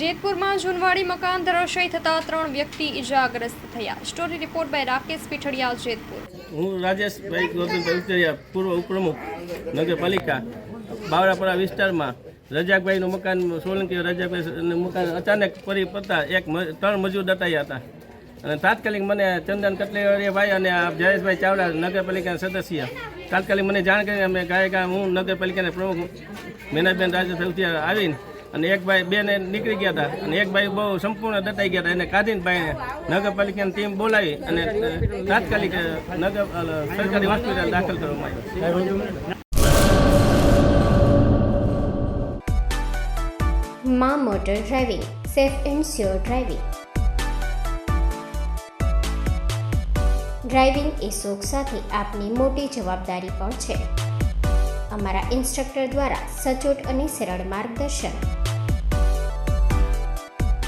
જેતપુરમાં જૂનવાડી મકાન ધરાશયી થતા ત્રણ વ્યક્તિ ઈજાગ્રસ્ત થયા. Story report by Rakesh Pithadiya, Jetpur. હું રાજેશભાઈ ગોવિંદભાઈ ઉતરિયા પૂર્વ ઉપપ્રમુખ, નગરપાલિકા બાવરાપુરા વિસ્તારમાં રજાકભાઈનું મકાન સોલંકી રજાકભાઈનું મકાન અચાનક પરી પડતા એક ત્રણ મજૂર દટાયા હતા. અને તાત્કાલિક મને ચંદન કટલેવાડીયાભાઈ અને આ જયેશભાઈ ચાવડા નગરપાલિકાના સદસ્ય. તાત્કાલિક મને જાણ કરીને અમે ગાય ગામ હું નગરપાલિકાના પ્રમુખ, મેનાબેન રાજેશભાઈ ઉતિયા આવીને અને એક ભાઈ બેને નીકળી ગયા હતા અને એક ભાઈ બહુ સંપૂર્ણ દટાઈ ગયા હતા એને કાઢીને ભાઈને નગરપાલિકાની ટીમ બોલાવી અને તાત્કાલિક નગર સરકારી હોસ્પિટલ દાખલ કરવામાં મા motor driving, safe and sure driving. Driving એ શોખ સાથે આપની મોટી જવાબદારી પણ છે. અમારા ઇન્સ્ટ્રક્ટર દ્વારા સચોટ અને સરળ માર્ગદર્શન.